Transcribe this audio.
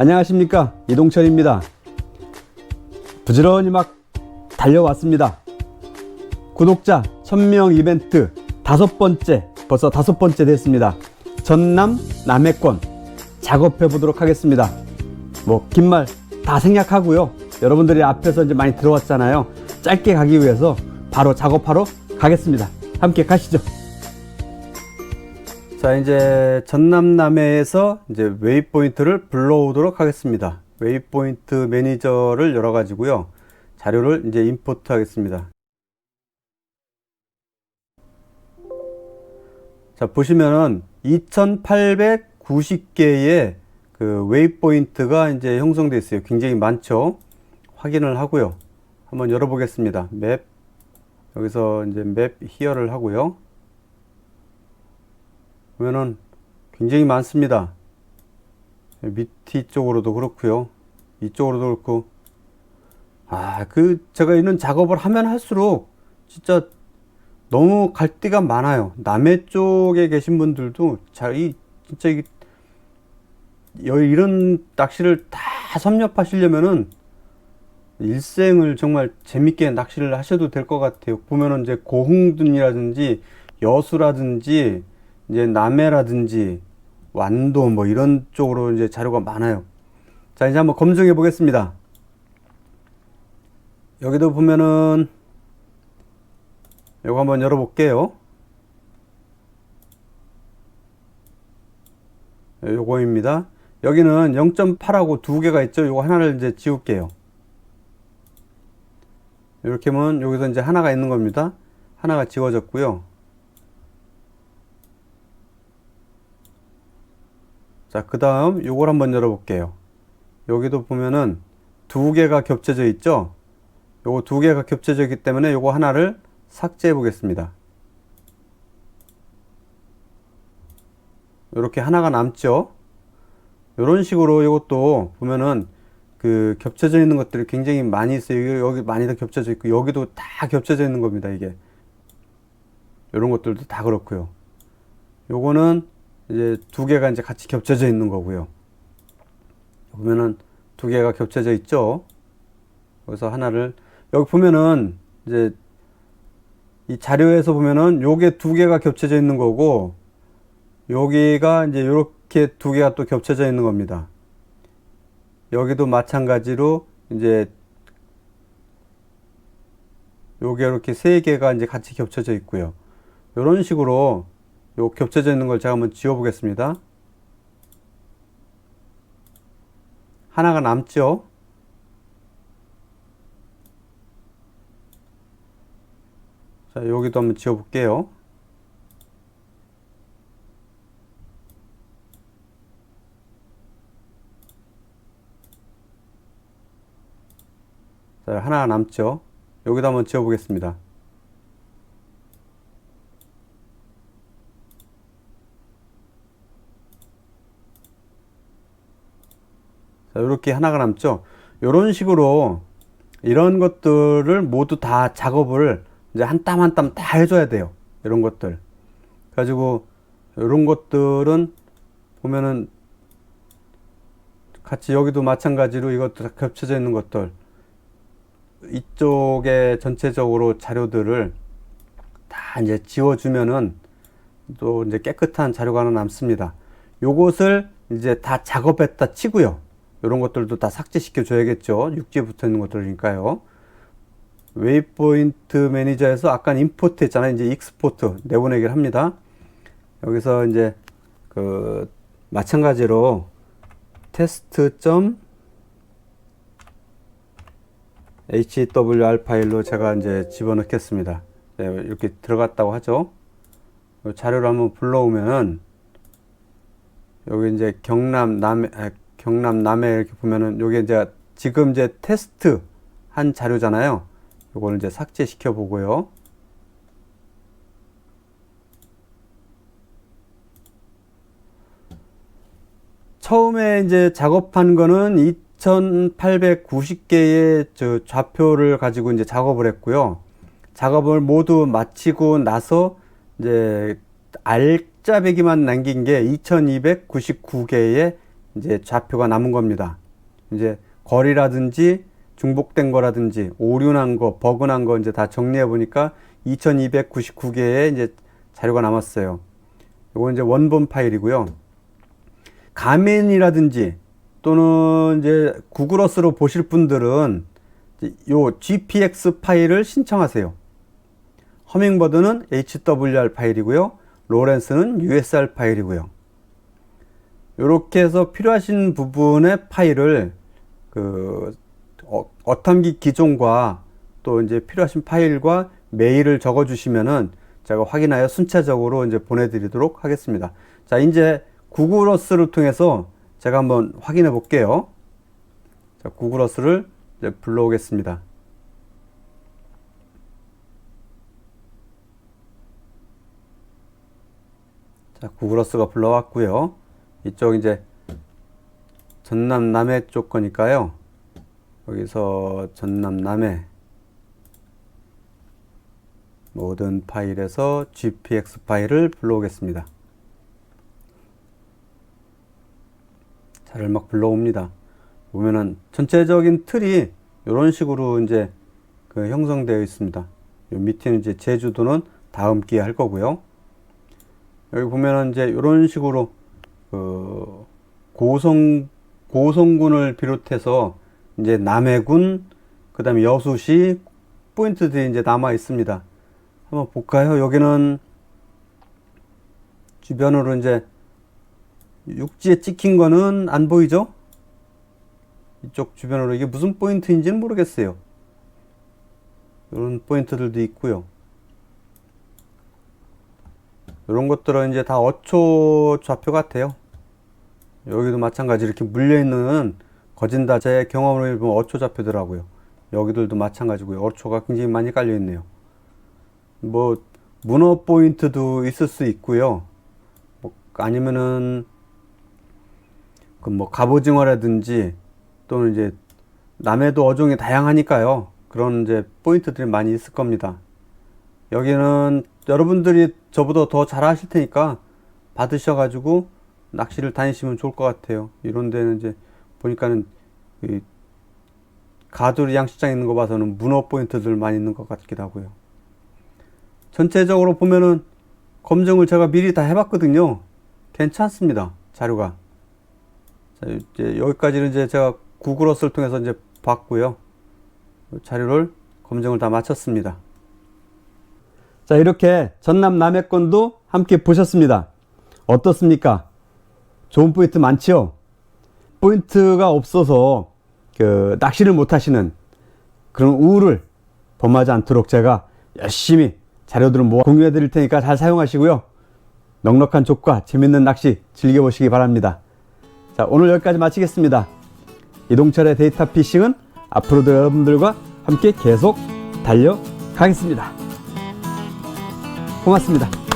안녕하십니까 이동철입니다. 부지런히 막 달려왔습니다. 구독자 1000명 이벤트 다섯 번째 벌써 다섯 번째 됐습니다. 전남 남해권 작업해 보도록 하겠습니다. 뭐 긴 말 다 생략하고요. 여러분들이 앞에서 이제 많이 들어왔잖아요. 짧게 가기 위해서 바로 작업하러 가겠습니다. 함께 가시죠. 자, 이제 전남 남해에서 이제 웨이 포인트를 불러오도록 하겠습니다. 웨이 포인트 매니저를 열어 가지고요. 자료를 이제 임포트 하겠습니다. 자, 보시면은 2890개의 그 웨이 포인트가 이제 형성되어 있어요. 굉장히 많죠. 확인을 하고요. 한번 열어 보겠습니다. 맵 여기서 이제 맵 히어를 하고요. 보면은 굉장히 많습니다. 밑이 쪽으로도 그렇고요. 이쪽으로도 그렇고 아, 그 제가 이런 작업을 하면 할수록 진짜 너무 갈데가 많아요. 남해 쪽에 계신 분들도 자, 이 진짜 이 이런 낚시를 다 섭렵하시려면은 일생을 정말 재밌게 낚시를 하셔도 될 것 같아요. 보면은 이제 고흥둔이라든지 여수라든지 이제 남해라든지 완도 뭐 이런 쪽으로 이제 자료가 많아요. 자, 이제 한번 검증해 보겠습니다. 여기도 보면은 이거 한번 열어볼게요. 요거입니다. 여기는 0.8하고 두 개가 있죠. 요거 하나를 이제 지울게요. 이렇게 하면 여기서 이제 하나가 있는 겁니다. 하나가 지워졌고요. 자, 그 다음 요걸 한번 열어볼게요. 여기도 보면은 두 개가 겹쳐져 있죠. 요거 두 개가 겹쳐져 있기 때문에 요거 하나를 삭제해 보겠습니다. 이렇게 하나가 남죠. 이런 식으로 이것도 보면은 그 겹쳐져 있는 것들이 굉장히 많이 있어요. 여기 많이 다 겹쳐져 있고 여기도 다 겹쳐져 있는 겁니다. 이게 이런 것들도 다 그렇고요. 요거는 이제 두 개가 이제 같이 겹쳐져 있는 거고요. 보면은 두 개가 겹쳐져 있죠. 여기서 하나를 여기 보면은 이제 이 자료에서 보면은 요게 두 개가 겹쳐져 있는 거고 여기가 이제 이렇게 두 개가 또 겹쳐져 있는 겁니다. 여기도 마찬가지로 이제 요게 이렇게 세 개가 이제 같이 겹쳐져 있고요. 이런 식으로 요 겹쳐져 있는 걸 제가 한번 지워 보겠습니다. 하나가 남죠? 자, 여기도 한번 지워 볼게요. 자, 하나 남죠? 여기도 한번 지워 보겠습니다. 자, 이렇게 하나가 남죠? 이런 식으로 이런 것들을 모두 다 작업을 이제 한 땀 한 땀 다 해줘야 돼요. 이런 것들. 가지고 이런 것들은 보면은 같이 여기도 마찬가지로 이것도 다 겹쳐져 있는 것들 이쪽에 전체적으로 자료들을 다 이제 지워주면은 또 이제 깨끗한 자료가 하나 남습니다. 요것을 이제 다 작업했다 치고요. 이런 것들도 다 삭제시켜 줘야겠죠. 육지에 붙어 있는 것들이니까요. 웨이포인트 매니저에서 아까 임포트 했잖아요. 이제 익스포트 내보내기를 합니다. 여기서 이제 그 마찬가지로 테스트.점 HWR 파일로 제가 이제 집어넣겠습니다. 네, 이렇게 들어갔다고 하죠. 자료를 한번 불러오면은 여기 이제 경남 아, 경남 남해 이렇게 보면은 요게 이제 지금 이제 테스트 한 자료잖아요. 요거를 이제 삭제시켜 보고요. 처음에 이제 작업한 거는 2890개의 저 좌표를 가지고 이제 작업을 했고요. 작업을 모두 마치고 나서 이제 알짜배기만 남긴 게 2299개의 이제 좌표가 남은 겁니다. 이제 거리라든지 중복된 거라든지 오류난 거, 버그난 거 이제 다 정리해 보니까 2299개의 이제 자료가 남았어요. 이거 이제 원본 파일이고요. 가면이라든지 또는 이제 구글어스로 보실 분들은 요 GPX 파일을 신청하세요. 허밍버드는 HWR 파일이고요. 로렌스는 USR 파일이고요. 이렇게 해서 필요하신 부분의 파일을 그 어, 어탐기 기종과 또 이제 필요하신 파일과 메일을 적어 주시면은 제가 확인하여 순차적으로 이제 보내드리도록 하겠습니다. 자, 이제 구글어스를 통해서 제가 한번 확인해 볼게요. 자, 구글어스를 이제 불러오겠습니다. 자, 구글어스가 불러왔고요. 이쪽 이제 전남 남해 쪽 거니까요. 여기서 전남 남해 모든 파일에서 GPX 파일을 불러오겠습니다. 자를 막 불러옵니다. 보면은 전체적인 틀이 이런 식으로 이제 그 형성되어 있습니다. 요 밑에는 이제 제주도는 다음 기회 할 거고요. 여기 보면은 이제 이런 식으로 그 고성 고성군을 비롯해서 이제 남해군 그다음에 여수시 포인트들이 이제 남아 있습니다. 한번 볼까요? 여기는 주변으로 이제 육지에 찍힌 거는 안 보이죠? 이쪽 주변으로 이게 무슨 포인트인지는 모르겠어요. 이런 포인트들도 있고요. 이런 것들은 이제 다 어초 좌표 같아요. 여기도 마찬가지 이렇게 물려있는 거진다 제 경험으로 보면 어초 좌표더라고요. 여기들도 마찬가지고요. 어초가 굉장히 많이 깔려있네요. 뭐 문어 포인트도 있을 수 있고요. 뭐 아니면은 그 뭐 갑오징어라든지 또는 이제 남해도 어종이 다양하니까요. 그런 이제 포인트들이 많이 있을 겁니다. 여기는 여러분들이 저보다 더 잘 하실 테니까 받으셔 가지고 낚시를 다니시면 좋을 것 같아요. 이런 데는 이제 보니까는 이 가두리 양식장 있는 거 봐서는 문어 포인트들 많이 있는 것 같기도 하고요. 전체적으로 보면은 검증을 제가 미리 다 해봤거든요. 괜찮습니다. 자료가. 자, 이제 여기까지는 이제 제가 구글어스를 통해서 이제 봤고요. 자료를 검증을 다 마쳤습니다. 자, 이렇게 전남 남해권도 함께 보셨습니다. 어떻습니까? 좋은 포인트 많지요? 포인트가 없어서 그 낚시를 못 하시는 그런 우울을 범하지 않도록 제가 열심히 자료들을 모아 공유해 드릴 테니까 잘 사용하시고요. 넉넉한 족과 재밌는 낚시 즐겨보시기 바랍니다. 자, 오늘 여기까지 마치겠습니다. 이동철의 데이터 피싱은 앞으로도 여러분들과 함께 계속 달려가겠습니다. 고맙습니다.